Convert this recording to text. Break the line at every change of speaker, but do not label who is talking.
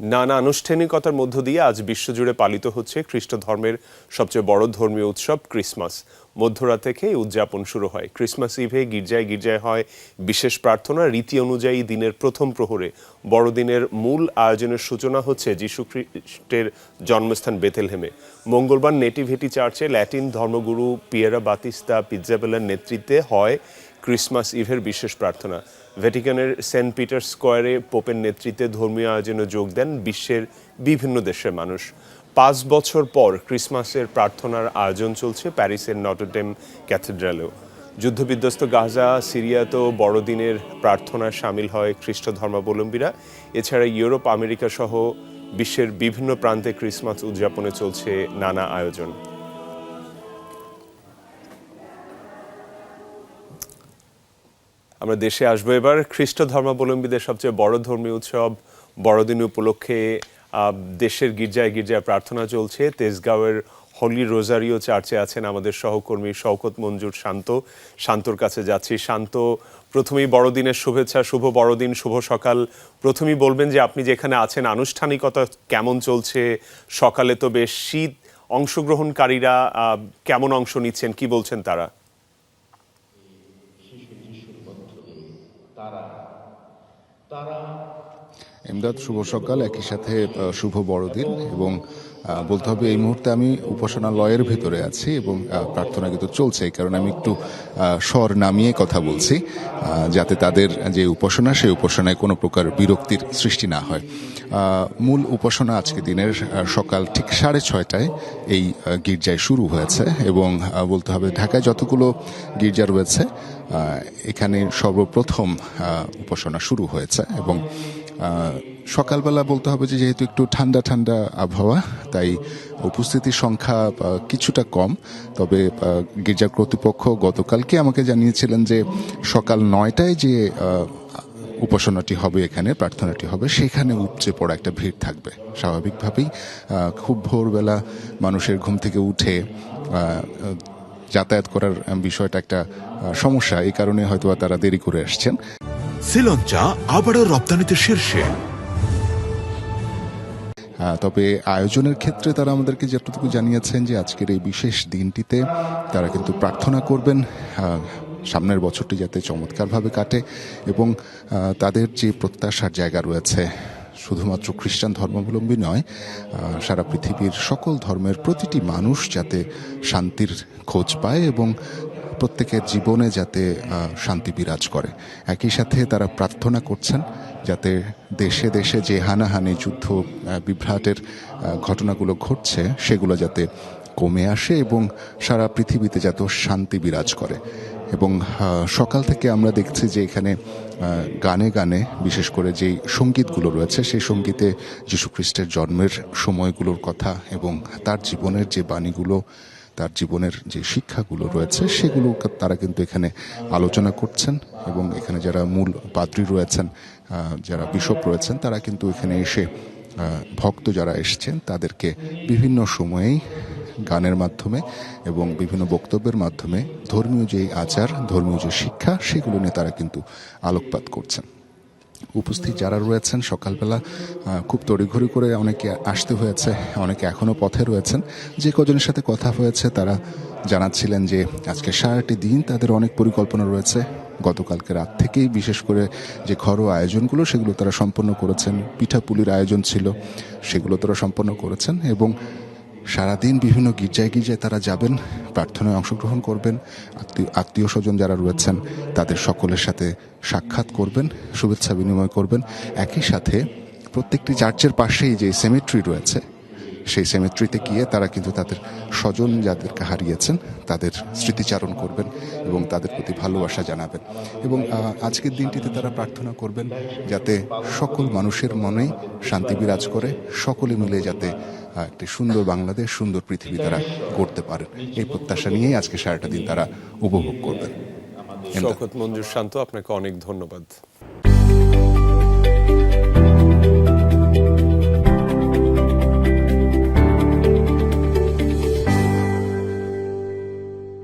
নানা আনুষ্ঠানিকতার মধ্য দিয়ে আজ বিশ্বজুড়ে পালিত হচ্ছে খ্রিস্ট ধর্মের সবচেয়ে বড় ধর্মীয় উৎসব ক্রিসমাস। মধ্যরাত থেকে এই উদযাপন শুরু হয়। ক্রিসমাস ইভে গির্জায় গির্জায় হয় বিশেষ প্রার্থনা, রীতি অনুযায়ী দিনের প্রথম প্রহরে। বড়দিনের মূল আয়োজনের সূচনা হচ্ছে যীশু খ্রিস্টের জন্মস্থান বেথেলহেমে। মঙ্গলবার নেটিভিটি চার্চে ল্যাটিন ধর্মগুরু পিয়েরা বাতিস্তা পিৎজাবেলার নেতৃত্বে হয় ক্রিসমাস ইভের বিশেষ প্রার্থনা। ভ্যাটিকানের সেন্ট পিটার স্কোয়ারে পোপের নেতৃত্বে ধর্মীয় আয়োজনে যোগ দেন বিশ্বের বিভিন্ন দেশের মানুষ। পাঁচ বছর পর ক্রিসমাসের প্রার্থনার আয়োজন চলছে প্যারিসের নটরডেম ক্যাথেড্রালেও। যুদ্ধবিধ্বস্ত গাজা, সিরিয়াতেও বড়দিনের প্রার্থনায় সামিল হয় খ্রিস্ট ধর্মাবলম্বীরা। এছাড়া ইউরোপ আমেরিকা সহ বিশ্বের বিভিন্ন প্রান্তে ক্রিসমাস উদযাপনে চলছে নানা আয়োজন। আমরা দেশে আসব। এবার খ্রিস্ট ধর্মাবলম্বীদের সবচেয়ে বড় ধর্মীয় উৎসব বড়দিন উপলক্ষে দেশের গির্জায় গির্জায় প্রার্থনা চলছে। তেজগাঁওয়ের হলি রোজারিও চার্চে আছেন আমাদের সহকর্মী শওকত মঞ্জুর শান্ত। শান্তর কাছে যাচ্ছি। শান্ত, প্রথমেই বড়দিনের শুভেচ্ছা, শুভ বড়দিন, শুভ সকাল। প্রথমেই বলবেন যে আপনি যেখানে আছেন, আনুষ্ঠানিকতা কেমন চলছে? সকালে তো বেশ শীত। অংশগ্রহণকারীরা কেমন অংশ নিচ্ছেন? কি বলছেন তারা?
तारा এমদাদ, শুভ সকাল, একই সাথে শুভ বড়দিন এবং বলতে হবে এই মুহূর্তে আমি উপাসনালয়ের ভেতরে আছি এবং প্রার্থনা কিন্তু চলছে এই কারণে আমি একটু স্বর নামিয়ে কথা বলছি যাতে তাদের যে উপাসনা, সেই উপাসনায় কোনো প্রকার বিরক্তির সৃষ্টি না হয়। মূল উপাসনা আজকে দিনের সকাল ঠিক সাড়ে ছয়টায় এই গির্জায় শুরু হয়েছে এবং বলতে হবে ঢাকায় যতগুলো গির্জা রয়েছে এখানে সর্বপ্রথম উপাসনা শুরু হয়েছে এবং সকালবেলা বলতে হবে যে যেহেতু একটু ঠান্ডা ঠান্ডা আবহাওয়া, তাই উপস্থিতির সংখ্যা কিছুটা কম। তবে গির্জা কর্তৃপক্ষ গতকালকে আমাকে জানিয়েছিলেন যে সকাল নয়টায় যে উপাসনাটি হবে এখানে, প্রার্থনাটি হবে, সেখানে উপচে পড়া একটা ভিড় থাকবে। স্বাভাবিকভাবেই খুব ভোরবেলা মানুষের ঘুম থেকে উঠে যাতায়াত করার বিষয়টা একটা সমস্যা। এই কারণে হয়তো তারা দেরি করে আসছেন।
শ্রীলঞ্চা আবারও রপ্তানিতে শীর্ষে।
আহ, তবে আয়োজনের ক্ষেত্রে তারা আমাদেরকে যতটুকু জানিয়েছেন যে আজকের এই বিশেষ দিনটিতে তারা কিন্তু প্রার্থনা করবেন সামনের বছরটি যাতে চমৎকারভাবে কাটে এবং তাদের যে প্রত্যাশার জায়গা রয়েছে শুধুমাত্র খ্রিস্টান ধর্মাবলম্বী নয় সারা পৃথিবীর সকল ধর্মের প্রতিটি মানুষ যাতে শান্তির খোঁজ পায় এবং প্রত্যেকের জীবনে যাতে শান্তি বিরাজ করে। একই সাথে তারা প্রার্থনা করছেন যাতে দেশে দেশে যে হানাহানি, যুদ্ধ বিভ্রাটের ঘটনাগুলো ঘটছে, সেগুলো যাতে কমে আসে এবং সারা পৃথিবীতে যাতে শান্তি বিরাজ করে। এবং সকাল থেকে আমরা দেখছি যে এখানে গানে গানে, বিশেষ করে যেই সঙ্গীতগুলো রয়েছে, সেই সঙ্গীতে যীশুখ্রিস্টের জন্মের সময়গুলোর কথা এবং তার জীবনের যে বাণীগুলো তার জীবনের যে শিক্ষাগুলো রয়েছে, সেগুলো তারা কিন্তু এখানে আলোচনা করছেন এবং এখানে যারা মূল পাদ্রী রয়েছেন যারা বিশপ রয়েছেন, তারা কিন্তু এখানে এসে ভক্ত যারা এসছেন, তাদেরকে বিভিন্ন সময়েই গানের মাধ্যমে এবং বিভিন্ন বক্তব্যের মাধ্যমে ধর্মীয় যে আচার, ধর্মীয় যে শিক্ষা, সেগুলো নিয়ে তারা কিন্তু আলোকপাত করছেন। উপস্থিত যারা রয়েছেন, সকালবেলা খুব তড়িঘড়ি করে অনেকে আসতে হয়েছে, অনেকে এখনও পথে রয়েছেন। যে কজনের সাথে কথা হয়েছে, তারা জানাচ্ছিলেন যে আজকে সারাটি দিন তাদের অনেক পরিকল্পনা রয়েছে। গতকালকে রাত থেকেই বিশেষ করে যে ঘরোয়া আয়োজনগুলো, সেগুলো তারা সম্পন্ন করেছেন। পিঠাপুলির আয়োজন ছিল, সেগুলো তারা সম্পন্ন করেছেন এবং সারাদিন বিভিন্ন গির্জায় গির্জায় তারা যাবেন, প্রার্থনায় অংশগ্রহণ করবেন, আত্মীয় আত্মীয় স্বজন যারা রয়েছেন, তাদের সকলের সাথে সাক্ষাৎ করবেন, শুভেচ্ছা বিনিময় করবেন। একই সাথে প্রত্যেকটি চার্চের পাশেই যে সেমেট্রি রয়েছে সেই সেমেট্রিতে গিয়ে তারা কিন্তু তাদের স্বজন যাদেরকে হারিয়েছেন, তাদের স্মৃতিচারণ করবেন এবং তাদের প্রতি ভালোবাসা জানাবেন। এবং আজকের দিনটিতে তারা প্রার্থনা করবেন যাতে সকল মানুষের মনেই শান্তি বিরাজ করে, সকলে মিলে যাতে একটি সুন্দর বাংলাদেশ, সুন্দর পৃথিবী তারা করতে পারেন। এই প্রত্যাশা নিয়েই আজকে সারাটা দিন তারা উপভোগ করবেন।
মঞ্জুর শান্ত, আপনাকে অনেক ধন্যবাদ।